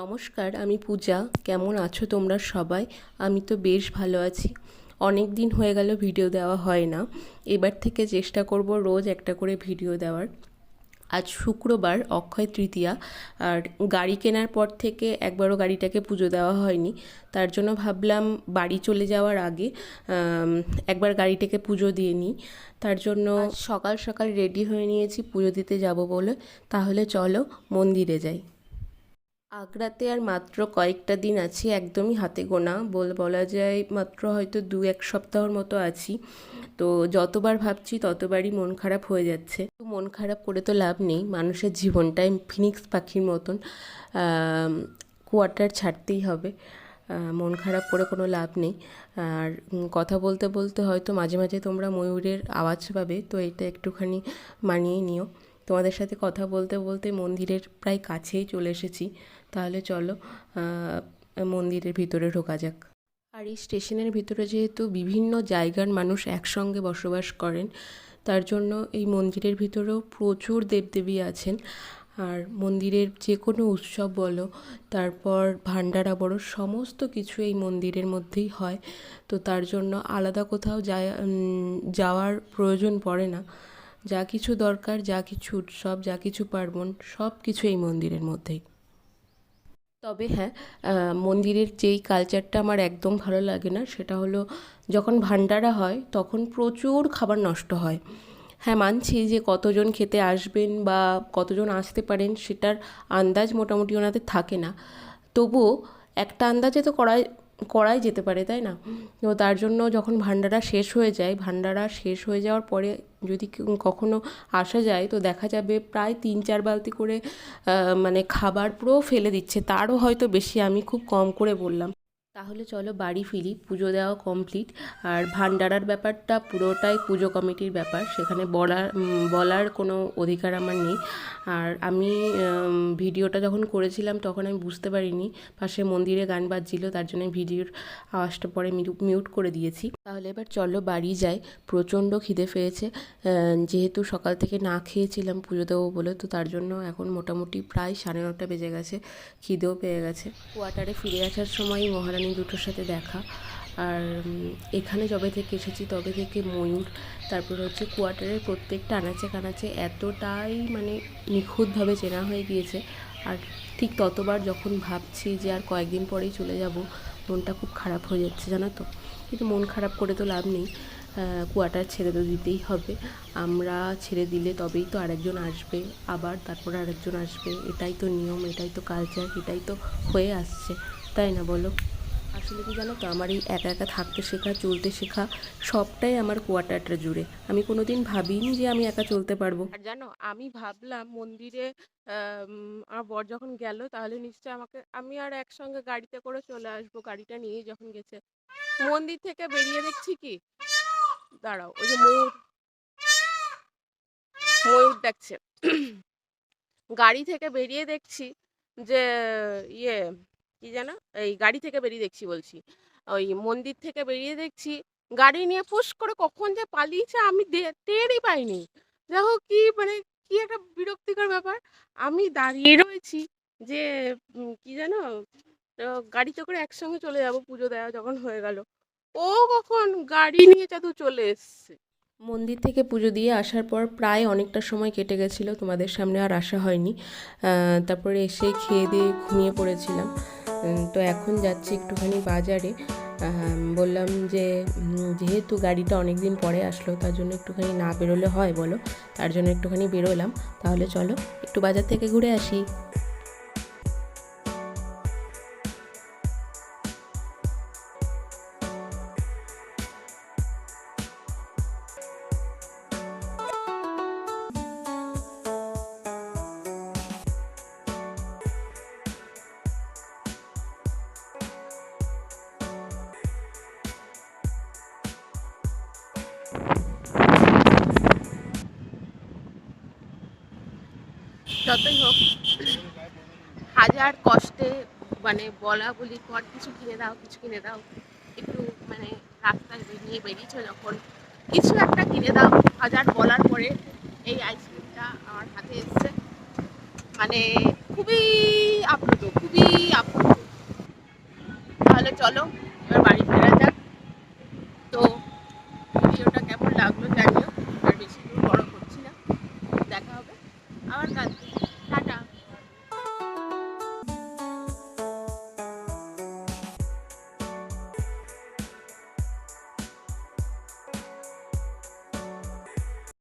নমস্কার, আমি পূজা। কেমন আছো তোমরা সবাই? আমি তো বেশ ভালো আছি। অনেক দিন হয়ে গেল ভিডিও দেওয়া হয় না। এবার থেকে চেষ্টা করব রোজ একটা করে ভিডিও দেওয়ার। আজ শুক্রবার, অক্ষয় তৃতীয়া। আর গাড়ি কেনার পর থেকে একবারও গাড়িটাকে পুজো দেওয়া হয়নি। তার জন্য ভাবলাম বাড়ি চলে যাওয়ার আগে একবার গাড়িটাকে পুজো দিয়ে নিই। তার জন্য সকাল সকাল রেডি হয়ে নিয়েছি পুজো দিতে যাব বলে। তাহলে চলো মন্দিরে যাই। আগ্রাতে আর মাত্র কয়েকটা দিন আছি, একদমই হাতে গোনা। বল, বলা যায় মাত্র হয়তো দু এক সপ্তাহর মতো আছি। তো যতবার ভাবছি ততবারই মন খারাপ হয়ে যাচ্ছে। তো মন খারাপ করে তো লাভ নেই, মানুষের জীবনটাই ফিনিক্স পাখির মতন কোয়ার্টার ছাড়তেই হবে। মন খারাপ করে কোনো লাভ নেই। আর কথা বলতে বলতে হয়তো মাঝে মাঝে তোমরা ময়ূরের আওয়াজ পাবে, তো এটা একটুখানি মানিয়ে নিও। তোমাদের সাথে কথা বলতে বলতে মন্দিরের প্রায় কাছেই চলে এসেছি। তাহলে চলো মন্দিরের ভিতরে ঢোকা যাক। আর এই স্টেশনের ভিতরে যেহেতু বিভিন্ন জায়গার মানুষ একসঙ্গে বসবাস করেন, তার জন্য এই মন্দিরের ভিতরেও প্রচুর দেবদেবী আছেন। আর মন্দিরের যে কোনো উৎসব বলো, তারপর ভান্ডারা বড় সমস্ত কিছু এই মন্দিরের মধ্যেই হয়। তো তার জন্য আলাদা কোথাও যাওয়ার প্রয়োজন পড়ে না। যা কিছু দরকার, যা কিছু উৎসব, যা কিছু পার্বণ সব কিছু এই মন্দিরের মধ্যেই। তবে হ্যাঁ মন্দিরের যেই কালচারটা আমার একদম ভালো লাগে না, সেটা হলো যখন ভান্ডারা হয় তখন প্রচুর খাবার নষ্ট হয়। হ্যাঁ মানছি যে কতজন খেতে আসবেন বা কতজন আসতে পারেন সেটার আন্দাজ মোটামুটি ওনাদের থাকে না। তবুও একটা আন্দাজে তো করাই করাই যেতে পারে, তাই না? তো তার জন্য যখন ভান্ডারা শেষ হয়ে যায় ভান্ডারা শেষ হয়ে যাওয়ার পরে যদি কখনো আসা যায়, তো দেখা যাবে প্রায় তিন চার বালতি করে মানে খাবার পুরো ফেলে দিচ্ছে। তারও হয়তো বেশি, আমি খুব কম করে বললাম। তাহলে চলো বাড়ি ফিরি, পুজো দেওয়া কমপ্লিট আর ভান্ডারার ব্যাপারটা পুরোটাই পুজো কমিটির ব্যাপার, সেখানে বলার বলার কোনো অধিকার আমার নেই। আর আমি ভিডিওটা যখন করেছিলাম তখন আমি বুঝতে পারিনি, পাশে মন্দিরে গান বাজছিল, তার জন্য ভিডিওর আওয়াজটা পরে মিউ- মিউট করে দিয়েছি। তাহলে এবার চলো বাড়ি যাই, প্রচণ্ড খিদে পেয়েছে যেহেতু সকাল থেকে না খেয়েছিলাম পুজো দেবো বলে, তো তার জন্য এখন মোটামুটি প্রায় সাড়ে নটা বেজে গেছে, খিদেও পেয়ে গেছে। কোয়ার্টারে ফিরে আসার সময় মহারানী দুটোর সাথে দেখা। আর এখানে যবে থেকে এসেছি তবে থেকে ময়ূর তারপর হচ্ছে কোয়ার্টারের প্রত্যেকটা আনাচে কানাচে এতটাই মানে নিখুঁতভাবে চেনা হয়ে গিয়েছে। আর ঠিক ততবার যখন ভাবছি যে আর কয়েকদিন পরেই চলে যাব মনটা খুব খারাপ হয়ে যাচ্ছে জানো তো? কিন্তু মন খারাপ করে তো লাভ নেই। আহ, কোয়ার্টার ছেড়ে তো দিতেই হবে। আমরা ছেড়ে দিলে তবেই তো আরেকজন আসবে আবার তারপর আরেকজন আসবে। এটাই তো নিয়ম এটাই তো কালচার এটাই তো হয়ে আসছে। তাই না বলো? আসলে কি জানো তো, আমার এই একা একা থাকতে শেখা, চলতে শেখা সবটাই আমার কোয়ার্টারটা জুড়ে। আমি কোনোদিন ভাবিনি যে আমি একা চলতে পারব। আর জানো, আমি ভাবলাম মন্দিরে আমার বর যখন গেল, তাহলে নিশ্চয় আমাকে, আমি আর একসঙ্গে গাড়িতে করে চলে আসব, গাড়িটা নিয়ে যখন গেছে। মন্দির থেকে বেরিয়ে দেখছি কি? দাঁড়াও, ওই যে ময়ূর। ময়ূর দেখছে। গাড়ি থেকে বেরিয়ে দেখছি যে ইয়ে কি যেন? এই গাড়ি থেকে বেরিয়ে দেখছি বলছি। ওই মন্দির থেকে বেরিয়ে দেখছি, গাড়ি নিয়ে ফুস করে কখন যে পালিয়েছে আমি টেরই পাইনি। দেখো কি মানে কি একটা বিরক্তিকর ব্যাপার। আমি দাঁড়িয়ে রয়েছি যে কি তো গাড়িতে করে একসঙ্গে চলে যাব পুজো দেওয়া যখন হয়ে গেল। ও কখন গাড়ি নিয়ে চাদু চলে এসছে। মন্দির থেকে পুজো দিয়ে আসার পর প্রায় অনেকটা সময় কেটে গেছিল, তোমাদের সামনে আর আসা হয়নি। তারপরে এসে খেয়ে দিয়ে ঘুমিয়ে পড়েছিলাম। তো এখন যাচ্ছি একটুখানি বাজারে। বললাম যে যেহেতু গাড়িটা অনেক দিন পরে আসলো, তার জন্য একটুখানি না বেরোলে হয় বলো, তার জন্য একটুখানি বেরোলাম। তাহলে চলো, একটু বাজার থেকে ঘুরে আসি। যতই হোক, হাজার কষ্টে মানে বলা বলি কর, কিছু কিনে দাও, কিছু কিনে দাও, একটু মানে রাস্তা বেরিয়ে বেরিয়েছ যখন, কিছু একটা কিনে দাও, হাজার বলার পরে এই আইসক্রিমটা আমার হাতে এসছে। মানে খুবই আপ্লুত খুবই আপ্লুত। তাহলে চলো